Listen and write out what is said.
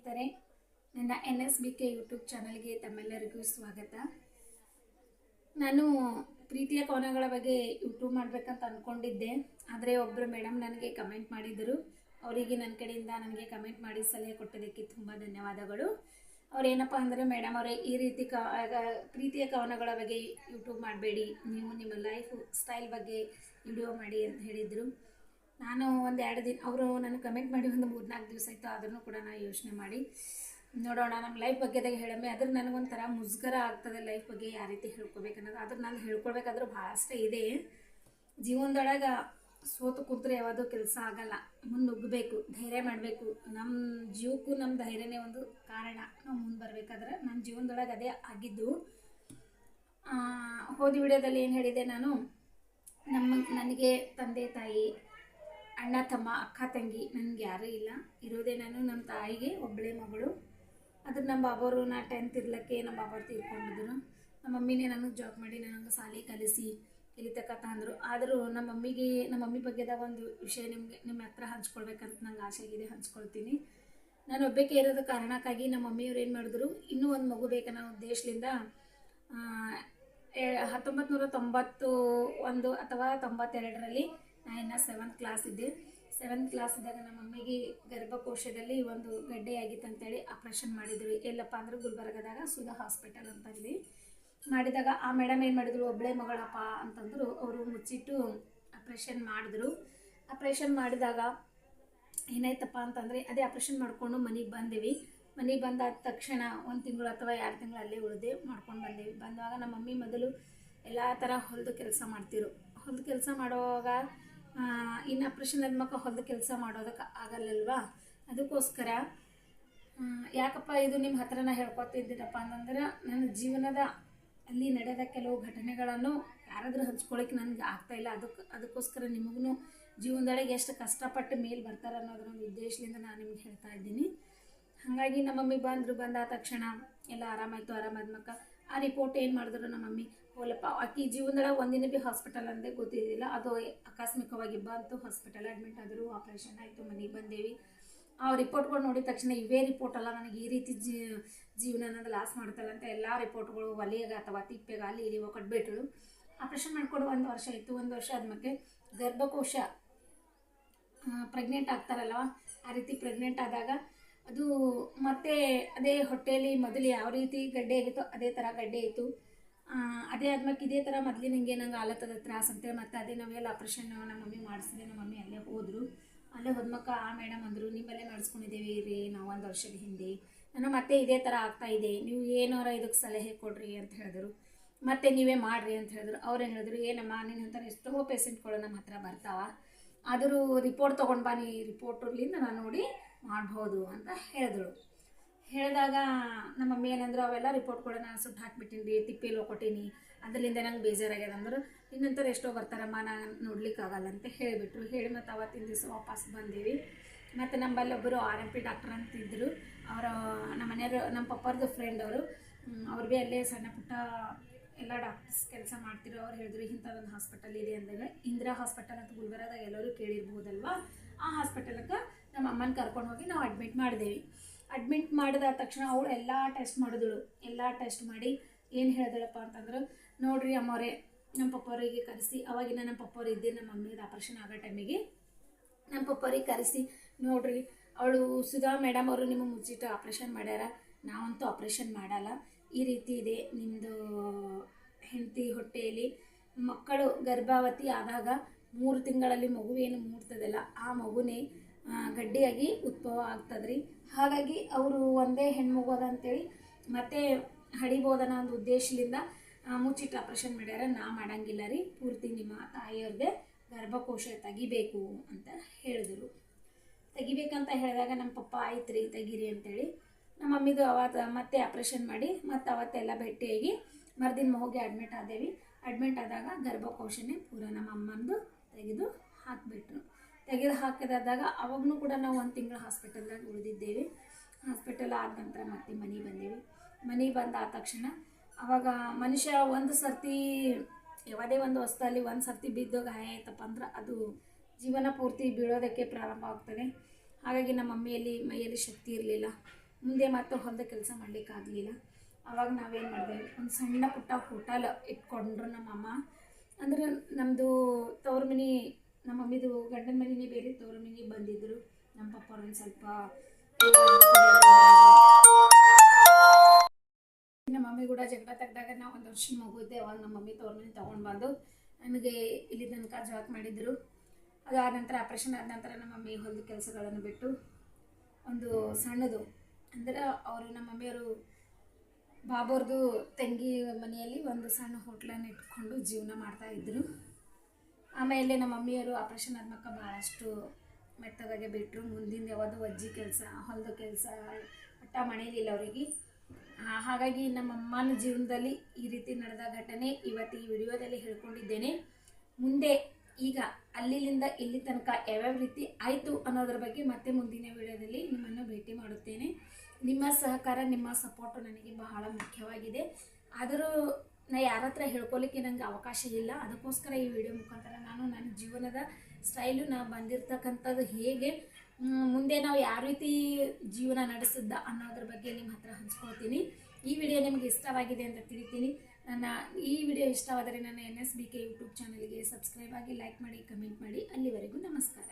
ಸ್ನೇಹಿತರೆ, ನನ್ನ N S B K YouTube ಚಾನಲ್ಗೆ ತಮ್ಮೆಲ್ಲರಿಗೂ ಸ್ವಾಗತ. ನಾನು ಪ್ರೀತಿಯ ಕವನಗಳ ಬಗ್ಗೆ ಯೂಟ್ಯೂಬ್ ಮಾಡಬೇಕಂತ ಅಂದ್ಕೊಂಡಿದ್ದೆ ಆದರೆ ಒಬ್ಬರು ಮೇಡಮ್ ನನಗೆ ಕಮೆಂಟ್ ಮಾಡಿದರು. ಅವರಿಗೆ ನನ್ನ ಕಡೆಯಿಂದ ನನಗೆ ಕಮೆಂಟ್ ಮಾಡಿ ಸಲಹೆ ಕೊಟ್ಟದಕ್ಕೆ ತುಂಬ ಧನ್ಯವಾದಗಳು. ಅವ್ರು ಏನಪ್ಪ ಅಂದರೆ, ಮೇಡಮ್ ಅವರೇ, ಈ ರೀತಿ ಕ ಪ್ರೀತಿಯ ಕವನಗಳ ಬಗ್ಗೆ ಯೂಟ್ಯೂಬ್ ಮಾಡಬೇಡಿ. ನೀವು ನಿಮ್ಮ ಲೈಫ್ ಸ್ಟೈಲ್ ಬಗ್ಗೆ ವಿಡಿಯೋ ಮಾಡಿ ಅಂತ ಹೇಳಿದರು. ನಾನು ಒಂದು ಎರಡು ದಿನ ಅವರು ನನಗೆ ಕಮೆಂಟ್ ಮಾಡಿ ಒಂದು ಮೂರು ನಾಲ್ಕು ದಿವಸ ಆಯಿತು ಅದನ್ನು ಕೂಡ ನಾನು ಯೋಚನೆ ಮಾಡಿ. ನೋಡೋಣ ನಮ್ಮ ಲೈಫ್ ಬಗ್ಗೆದಾಗ ಹೇಳಮ್ಮೆ ಅದ್ರ ನನಗೊಂಥರ ಮುಜುಗರ ಆಗ್ತದೆ ಲೈಫ್ ಬಗ್ಗೆ ಯಾವ ರೀತಿ ಹೇಳ್ಕೊಬೇಕು ಅನ್ನೋದು. ಅದ್ರ ನಾನು ಹೇಳ್ಕೊಳ್ಬೇಕಾದ್ರೂ ಭಾಳಷ್ಟೇ ಇದೆ. ಜೀವನದೊಳಗೆ ಸೋತು ಕೂತ್ರೆ ಯಾವುದು ಕೆಲಸ ಆಗಲ್ಲ. ಮುಂದೆ ಧೈರ್ಯ ಮಾಡಬೇಕು. ನಮ್ಮ ಜೀವಕ್ಕೂ ನಮ್ಮ ಧೈರ್ಯನೇ ಒಂದು ಕಾರಣ. ನಾವು ಮುಂದೆ ಬರಬೇಕಾದ್ರೆ ನನ್ನ ಜೀವನದೊಳಗೆ ಅದೇ ಆಗಿದ್ದು. ಹೋದ ವಿಡಿಯೋದಲ್ಲಿ ಏನು ಹೇಳಿದೆ ನಾನು? ನಮ್ಮ ನನಗೆ ತಂದೆ ತಾಯಿ ಅಣ್ಣ, ತಮ್ಮ, ಅಕ್ಕ, ತಂಗಿ ನನಗೆ ಯಾರೂ ಇಲ್ಲ. ಇರೋದೇ ನಾನು ನಮ್ಮ ತಾಯಿಗೆ ಒಬ್ಬಳೇ ಮಗಳು. ಅದ್ರ ನಮ್ಮ ಬಾಬವರು ನಾ ಟೆಂತ್ ಇರ್ಲಕ್ಕೆ ನಮ್ಮ ಬಾಬರು ತೀರ್ಕೊಂಡಿದ್ರು ನಮ್ಮ ಮಮ್ಮಿನೇ ನನಗೆ ಜಾಬ್ ಮಾಡಿ ನನಗೆ ಸಾಲಿ ಕಲಿಸಿ ಇಲ್ಲಿ ತಕ್ಕ ತಂದರು. ಆದರೂ ನಮ್ಮ ಮಮ್ಮಿಗೆ ನಮ್ಮ ಮಮ್ಮಿ ಬಗ್ಗೆದಾಗ ಒಂದು ವಿಷಯ ನಿಮಗೆ ನಿಮ್ಮ ಹತ್ರ ಹಂಚ್ಕೊಳ್ಬೇಕಂತ ನಂಗೆ ಆಸೆ ಆಗಿದೆ, ಹಂಚ್ಕೊಳ್ತೀನಿ. ನಾನು ಒಬ್ಬಕ್ಕೆ ಇರೋದ ಕಾರಣಕ್ಕಾಗಿ ನಮ್ಮ ಮಮ್ಮಿಯವ್ರು ಏನು ಮಾಡಿದ್ರು, ಇನ್ನೂ ಒಂದು ಮಗು ಬೇಕನ್ನೋ ಉದ್ದೇಶದಿಂದ ಹತ್ತೊಂಬತ್ತು ನೂರ ತೊಂಬತ್ತು ಒಂದು ಅಥವಾ ತೊಂಬತ್ತೆರಡರಲ್ಲಿ ನಾ ಇನ್ನು ಸೆವೆಂತ್ ಕ್ಲಾಸ್ ಇದ್ದೆ. ಸೆವೆಂತ್ ಕ್ಲಾಸ್ ಇದ್ದಾಗ ನಮ್ಮ ಮಮ್ಮಿಗೆ ಗರ್ಭಕೋಶದಲ್ಲಿ ಒಂದು ಗಡ್ಡೆ ಆಗಿತ್ತು ಅಂತೇಳಿ ಆಪ್ರೇಷನ್ ಮಾಡಿದ್ರು. ಎಲ್ಲಪ್ಪ ಅಂದ್ರೆ ಗುಲ್ಬರ್ಗದಾಗ ಸುಧಾ ಹಾಸ್ಪಿಟಲ್ ಅಂತಲ್ಲಿ ಮಾಡಿದಾಗ ಆ ಮೇಡಮ್ ಏನು ಮಾಡಿದ್ರು ಒಬ್ಬಳೇ ಮಗಳಪ್ಪ ಅಂತಂದ್ರು ಅವರು ಮುಚ್ಚಿಟ್ಟು ಆಪ್ರೇಷನ್ ಮಾಡಿದ್ರು. ಆಪ್ರೇಷನ್ ಮಾಡಿದಾಗ ಏನಾಯ್ತಪ್ಪ ಅಂತಂದರೆ ಅದೇ ಆಪ್ರೇಷನ್ ಮಾಡಿಕೊಂಡು ಮನೆಗೆ ಬಂದೇವಿ. ಮನೆಗೆ ಬಂದಾದ ತಕ್ಷಣ ಒಂದು ತಿಂಗಳು ಅಥವಾ ಎರಡು ತಿಂಗಳು ಅಲ್ಲೇ ಉಳಿದೆ ಮಾಡ್ಕೊಂಡು ಬಂದೇವಿ. ಬಂದಾಗ ನಮ್ಮ ಮಮ್ಮಿ ಮೊದಲು ಎಲ್ಲ ಥರ ಹೊಲದ ಕೆಲಸ ಮಾಡ್ತಿರು ಹೊಲದ ಕೆಲಸ ಮಾಡುವಾಗ ಇನ್ನು ಆಪ್ರೇಷನ್ ಆದ್ಮಕ್ಕ ಹೊಲದ ಕೆಲಸ ಮಾಡೋದಕ್ಕೆ ಆಗಲ್ಲಲ್ವಾ? ಅದಕ್ಕೋಸ್ಕರ ಯಾಕಪ್ಪ ಇದು ನಿಮ್ಮ ಹತ್ರ ನಾ ಅಂತಂದ್ರೆ, ನನ್ನ ಜೀವನದ ಅಲ್ಲಿ ನಡೆದ ಕೆಲವು ಘಟನೆಗಳನ್ನು ಯಾರಾದರೂ ಹಂಚ್ಕೊಳಕ್ಕೆ ನನಗೆ ಆಗ್ತಾ ಇಲ್ಲ. ಅದಕ್ಕೆ ಅದಕ್ಕೋಸ್ಕರ ನಿಮಗೂ ಜೀವನದೊಳಗೆ ಎಷ್ಟು ಕಷ್ಟಪಟ್ಟು ಮೇಲೆ ಬರ್ತಾರೆ ಅನ್ನೋದ್ರ ಒಂದು ಉದ್ದೇಶದಿಂದ ನಾನು ನಿಮ್ಗೆ ಹೇಳ್ತಾ ಇದ್ದೀನಿ. ಹಾಗಾಗಿ ನಮ್ಮ ಮಮ್ಮಿ ಬಂದರು, ಬಂದಾದ ತಕ್ಷಣ ಎಲ್ಲ ಆರಾಮಾಯಿತು, ಆರಾಮಾದ್ಮಕ್ಕ. ಆ ರಿಪೋರ್ಟ್ ಏನು ಮಾಡಿದ್ರು ನಮ್ಮ ಮಮ್ಮಿ ಹೋಲಪ್ಪ ಆಕಿ ಜೀವನದೊಳಗೆ ಒಂದಿನ ಭೀ ಹಾಸ್ಪಿಟಲ್ ಅಂದೇ ಗೊತ್ತಿದ್ದಿಲ್ಲ. ಅದು ಆಕಸ್ಮಿಕವಾಗಿ ಬಂತು ಹಾಸ್ಪಿಟಲ್ ಅಡ್ಮಿಟ್ ಆದರು ಆಪ್ರೇಷನ್ ಆಯಿತು, ಮನೆಗೆ ಬಂದೇವಿ. ಆ ರಿಪೋರ್ಟ್ಗಳು ನೋಡಿದ ತಕ್ಷಣ ಇವೇ ರಿಪೋರ್ಟ್ ಅಲ್ಲ, ನನಗೆ ಈ ರೀತಿ ಜೀವನ ಅನ್ನೋದು ಲಾಸ್ ಮಾಡ್ತಲ್ಲ ಅಂತ ಎಲ್ಲ ರಿಪೋರ್ಟ್ಗಳು ಒಲೆಯಾಗ ಅಥವಾ ತಿಪ್ಪೆಗೆ ಅಲ್ಲಿ ಇಲ್ಲಿ ಕಟ್ಬಿಟ್ರು. ಆಪ್ರೇಷನ್ ಮಾಡಿಕೊಂಡು ಒಂದು ವರ್ಷ ಇತ್ತು ಒಂದು ವರ್ಷ ಆದ್ಮೇಲೆ ಗರ್ಭಕೋಶ ಪ್ರೆಗ್ನೆಂಟ್ ಆಗ್ತಾರಲ್ವ, ಆ ರೀತಿ ಪ್ರೆಗ್ನೆಂಟ್ ಆದಾಗ ಅದು ಮತ್ತೆ ಅದೇ ಹೊಟ್ಟೆಯಲ್ಲಿ ಮೊದಲು ಯಾವ ರೀತಿ ಗಡ್ಡೆ ಆಗಿತ್ತು ಅದೇ ಥರ ಗಡ್ಡೆ ಇತ್ತು. ಅದೇ ಆದ್ಮೇಲೆ ಇದೇ ಥರ ಮೊದಲು ನನಗೆ ನಂಗೆ ಆಲತ್ತದ ತ್ರಾಸ ಅಂತೇಳಿ ಮತ್ತೆ ಅದೇ ನಾವೆಲ್ಲ ಆಪ್ರೇಷನ್ ನಮ್ಮ ಮಮ್ಮಿ ಮಾಡಿಸಿದೆ, ನಮ್ಮ ಮಮ್ಮಿ ಅಲ್ಲೇ ಹೋದರು. ಅಲ್ಲೇ ಹೋದ್ಮಕ್ಕ ಆ ಮೇಡಮ್ ಅಂದರು ನಿಮ್ಮಲ್ಲೇ ಮಾಡಿಸ್ಕೊಂಡಿದ್ದೇವೆ ರೀ, ನಾವು ಒಂದು ವರ್ಷದ ಹಿಂದೆ. ನನ್ನ ಮತ್ತೆ ಇದೇ ಥರ ಆಗ್ತಾ ಇದೆ. ನೀವು ಏನಾರ ಇದಕ್ಕೆ ಸಲಹೆ ಕೊಡ್ರಿ ಅಂತ ಹೇಳಿದ್ರು. ಮತ್ತೆ ನೀವೇ ಮಾಡ್ರಿ ಅಂತ ಹೇಳಿದ್ರು. ಅವ್ರು ಏನು ಹೇಳಿದ್ರು ಏನಮ್ಮ ನೀನು ಅಂತಾರೆ ಎಷ್ಟೋ ಪೇಷೆಂಟ್ಗಳು ನಮ್ಮ ಹತ್ರ ಬರ್ತಾವ. ಆದರೂ ರಿಪೋರ್ಟ್ ತೊಗೊಂಡು ಬಾ, ನೀ ರಿಪೋರ್ಟ್ಲಿಂದ ನಾನು ನೋಡಿ ಮಾಡ್ಬೋದು ಅಂತ ಹೇಳಿದ್ರು. ಹೇಳಿದಾಗ ನಮ್ಮ ಮಮ್ಮಿ ಏನಂದ್ರು, ಅವೆಲ್ಲ ರಿಪೋರ್ಟ್ಗಳು ನಾನು ಸುಟ್ಟು ಹಾಕ್ಬಿಟ್ಟಿನಿ ರೀ ತಿಪ್ಪೆಲ್ಲೋ ಕೊಟ್ಟೀನಿ ಅದರಿಂದ ನಂಗೆ ಬೇಜಾರಾಗ್ಯದ ಅಂದ್ರೆ. ಇನ್ನಂತರ ಎಷ್ಟೋ ಬರ್ತಾರಮ್ಮ ನಾನು ನೋಡ್ಲಿಕ್ಕೆ ಆಗಲ್ಲ ಅಂತ ಹೇಳಿಬಿಟ್ರು. ಹೇಳಿ ಮತ್ತು ಅವತ್ತಿನ ದಿವಸ ವಾಪಸ್ ಬಂದೀವಿ. ಮತ್ತು ನಮ್ಮಲ್ಲಿ ಒಬ್ಬರು ಆರ್ ಎಂ ಪಿ ಡಾಕ್ಟರ್ ಅಂತ ಇದ್ದರು ಅವರ, ನಮ್ಮ ಮನೆಯವರು, ನಮ್ಮ ಪಪ್ಪರ್ದು ಫ್ರೆಂಡ್ ಅವರು. ಅವ್ರು ಭೀ ಅಲ್ಲೇ ಸಣ್ಣ ಪುಟ್ಟ ಎಲ್ಲ ಡಾಕ್ಟರ್ಸ್ ಕೆಲಸ ಮಾಡ್ತಿರೋ ಅವ್ರು ಹೇಳಿದ್ರು, ಇಂಥದೊಂದು ಹಾಸ್ಪಿಟಲ್ ಇದೆ ಅಂದಾಗ ಇಂದಿರಾ ಹಾಸ್ಪಿಟಲ್ ಅಂತ ಗುಲ್ಬರ್ಗದಾಗ ಎಲ್ಲರೂ ಕೇಳಿರ್ಬೋದಲ್ವಾ ಆ ಹಾಸ್ಪಿಟಲ್ಗೆ ನಮ್ಮ ಅಮ್ಮನ ಕರ್ಕೊಂಡು ಹೋಗಿ ನಾವು ಅಡ್ಮಿಟ್ ಮಾಡಿದೇವಿ. ಅಡ್ಮಿಟ್ ಮಾಡಿದ ತಕ್ಷಣ ಅವಳು ಎಲ್ಲ ಟೆಸ್ಟ್ ಮಾಡಿದಳು. ಎಲ್ಲ ಟೆಸ್ಟ್ ಮಾಡಿ ಏನು ಹೇಳಿದಳಪ್ಪ ಅಂತಂದ್ರೆ, ನೋಡ್ರಿ ಅಮ್ಮವ್ರೆ ನಮ್ಮ ಪಪ್ಪವರಿಗೆ ಕರೆಸಿ ಅವಾಗಿನ ನಮ್ಮ ಪಪ್ಪವ್ರು ಇದ್ದೆ ನಮ್ಮ ಮಮ್ಮಿದು ಆಪ್ರೇಷನ್ ಆಗೋ ಟೈಮಿಗೆ ನಮ್ಮ ಪಪ್ಪರಿಗೆ ಕರೆಸಿ, ನೋಡ್ರಿ, ಅವಳು ಸುಧಾ ಮೇಡಮ್ ಅವರು ನಿಮಗೆ ಮುಚ್ಚಿಟ್ಟು ಆಪ್ರೇಷನ್ ಮಾಡ್ಯಾರ, ನಾವಂತೂ ಆಪ್ರೇಷನ್ ಮಾಡಲ್ಲ. ಈ ರೀತಿ ಇದೆ ನಿಮ್ಮದು ಹೆಂಡತಿ ಹೊಟ್ಟೆಯಲ್ಲಿ ಮಕ್ಕಳು ಗರ್ಭಾವತಿ ಆದಾಗ ಮೂರು ತಿಂಗಳಲ್ಲಿ ಮಗು ಏನು ಮೂಡ್ತದಲ್ಲ ಆ ಮಗುನೇ ಗಡ್ಡೆಯಾಗಿ ಉದ್ಭವ ಆಗ್ತದ್ರಿ. ಹಾಗಾಗಿ ಅವರು ಒಂದೇ ಹೆಣ್ಮಗು ಅದ ಅಂತೇಳಿ ಮತ್ತೆ ಹಡಿಬೋದನ ಒಂದು ಉದ್ದೇಶದಿಂದ ಮುಚ್ಚಿಟ್ಟು ಆಪ್ರೇಷನ್ ಮಾಡ್ಯಾರ. ನಾ ಮಾಡಂಗಿಲ್ಲ ರೀ. ಪೂರ್ತಿ ನಿಮ್ಮ ತಾಯಿಯವ್ರದ್ದೇ ಗರ್ಭಕೋಶ ತೆಗಿಬೇಕು ಅಂತ ಹೇಳಿದರು. ತೆಗಿಬೇಕಂತ ಹೇಳಿದಾಗ ನಮ್ಮ ಪಪ್ಪ, ಆಯ್ತು ರೀ, ತೆಗೀರಿ ಅಂತೇಳಿ ನಮ್ಮ ಮಮ್ಮಿದು ಅವತ್ತು ಮತ್ತೆ ಆಪ್ರೇಷನ್ ಮಾಡಿ ಮತ್ತು ಅವತ್ತೆಲ್ಲ ಭೇಟಿಯಾಗಿ ಮರ್ದಿನ ಹೋಗಿ ಅಡ್ಮಿಟ್ ಆದೇವಿ. ಅಡ್ಮಿಟ್ ಆದಾಗ ಗರ್ಭಕೋಶನೇ ಪೂರ ನಮ್ಮ ಅಮ್ಮಂದು ತೆಗೆದು ಹಾಕಿಬಿಟ್ರು. ತೆಗೆದು ಹಾಕಿದಾಗ ಅವಾಗೂ ಕೂಡ ನಾವು ಒಂದು ತಿಂಗಳು ಹಾಸ್ಪಿಟಲ್ದಾಗ ಉಳಿದಿದ್ದೇವೆ. ಹಾಸ್ಪಿಟಲ್ ಆದ ನಂತರ ಮತ್ತೆ ಮನೆಗೆ ಬಂದೇವಿ. ಮನೆಗೆ ಬಂದಾದ ತಕ್ಷಣ ಅವಾಗ ಮನುಷ್ಯ ಒಂದು ಸರ್ತಿ ಯಾವುದೇ ಒಂದು ಹೊಸ್ತಲ್ಲಿ ಒಂದು ಸರ್ತಿ ಬಿದ್ದು ಗಾಯ ಆಯ್ತಪ್ಪ ಅಂದ್ರೆ ಅದು ಜೀವನ ಪೂರ್ತಿ ಬೀಳೋದಕ್ಕೆ ಪ್ರಾರಂಭ ಆಗ್ತದೆ. ಹಾಗಾಗಿ ನಮ್ಮ ಮಮ್ಮಿಯಲ್ಲಿ ಮೈಯಲ್ಲಿ ಶಕ್ತಿ ಇರಲಿಲ್ಲ. ಮುಂದೆ ಮತ್ತೆ ಹೊಲದ ಕೆಲಸ ಮಾಡಲಿಕ್ಕಾಗಲಿಲ್ಲ ಅವಾಗ ನಾವೇನು ಮಾಡಿದೆವು ಒಂದು ಸಣ್ಣ ಪುಟ್ಟ ಹೋಟೆಲ್ ಇಟ್ಕೊಂಡ್ರು ನಮ್ಮಮ್ಮ ಅಂದ್ರೆ ನಮ್ಮದು ತವ್ರ ಮನೆ ನಮ್ಮ ಮಮ್ಮಿದು ಗಂಡನ ಮನೆಗೆ ಬೇರೆ ತವ್ರ ಮನೆಗೆ ಬಂದಿದ್ದರು ನಮ್ಮ ಪಪ್ಪ ಅವ್ರನ್ನ ಸ್ವಲ್ಪ ನಮ್ಮ ಮಮ್ಮಿ ಕೂಡ ಜಗಳ ತೆಗ್ದಾಗ ನಾವು ಒಂದು ವರ್ಷ ಮಗು ಇದ್ದೆ ಅವಾಗ ನಮ್ಮ ಮಮ್ಮಿ ತವ್ರ ಮನೆ ತೊಗೊಂಡು ಬಂದು ನನಗೆ ಇಲ್ಲಿ ತನಕ ಜಾಬ್ ಮಾಡಿದ್ರು. ಅದಾದ ನಂತರ ಆಪ್ರೇಷನ್ ಆದ ನಂತರ ನಮ್ಮ ಮಮ್ಮಿ ಹೊಲದ ಕೆಲಸಗಳನ್ನು ಬಿಟ್ಟು ಒಂದು ಸಣ್ಣದು ಅಂದ್ರೆ ಅವರು ನಮ್ಮ ಮಮ್ಮಿಯವರು ಬಾಬೋರ್ದು ತಂಗಿ ಮನೆಯಲ್ಲಿ ಒಂದು ಸಣ್ಣ ಹೋಟ್ಲನ್ನು ಇಟ್ಕೊಂಡು ಜೀವನ ಮಾಡ್ತಾ ಇದ್ರು. ಆಮೇಲೆ ನಮ್ಮ ಮಮ್ಮಿಯವರು ಆಪ್ರೇಷನ್ ಆದ್ಮಕ್ಕ ಭಾಳಷ್ಟು ಮೆತ್ತಗಾಗಿ ಬಿಟ್ಟರು ಮುಂದಿನ ಯಾವುದು ಅಜ್ಜಿ ಕೆಲಸ, ಹೊಲದ ಕೆಲಸ ಒಟ್ಟ ಮನೆಯಲ್ಲಿಲ್ಲ ಅವರಿಗೆ. ಹಾಗಾಗಿ ನಮ್ಮ ಅಮ್ಮನ ಜೀವನದಲ್ಲಿ ಈ ರೀತಿ ನಡೆದ ಘಟನೆ ಇವತ್ತು ಈ ವಿಡಿಯೋದಲ್ಲಿ ಹೇಳ್ಕೊಂಡಿದ್ದೇನೆ. ಮುಂದೆ ಈಗ ಅಲ್ಲಿಂದ ಇಲ್ಲಿ ತನಕ ಯಾವ್ಯಾವ ರೀತಿ ಆಯಿತು ಅನ್ನೋದ್ರ ಬಗ್ಗೆ ಮತ್ತೆ ಮುಂದಿನ ವಿಡಿಯೋದಲ್ಲಿ ನಿಮ್ಮನ್ನು ಭೇಟಿ ಮಾಡುತ್ತೇನೆ. ನಿಮ್ಮ ಸಹಕಾರ, ನಿಮ್ಮ ಸಪೋರ್ಟು ನನಗೆ ಬಹಳ ಮುಖ್ಯವಾಗಿದೆ. ಆದರೂ ನಾ ಯಾರ ಹತ್ರ ಹೇಳ್ಕೊಲಿಕ್ಕೆ ನನಗೆ ಅವಕಾಶ ಇಲ್ಲ. ಅದಕ್ಕೋಸ್ಕರ ಈ ವಿಡಿಯೋ ಮುಖಾಂತರ ನಾನು ನನ್ನ ಜೀವನದ ಸ್ಟೈಲು ನಾ ಬಂದಿರ್ತಕ್ಕಂಥದ್ದು ಹೇಗೆ ಮುಂದೆ ನಾವು ಯಾವ ರೀತಿ ಜೀವನ ನಡೆಸಿದ್ದ ಅನ್ನೋದ್ರ ಬಗ್ಗೆ ನಿಮ್ಮ ಹತ್ರ ಹಂಚ್ಕೊಳ್ತೀನಿ. ಈ ವಿಡಿಯೋ ನಿಮಗೆ ಇಷ್ಟವಾಗಿದೆ ಅಂತ ತಿಳಿತೀನಿ. ನನ್ನ ಈ ವಿಡಿಯೋ ಇಷ್ಟವಾದರೆ ನನ್ನ N S B K YouTube ಚಾನಲ್ಗೆ ಸಬ್ಸ್ಕ್ರೈಬ್ ಆಗಿ ಲೈಕ್ ಮಾಡಿ, ಕಮೆಂಟ್ ಮಾಡಿ. ಅಲ್ಲಿವರೆಗೂ ನಮಸ್ಕಾರ.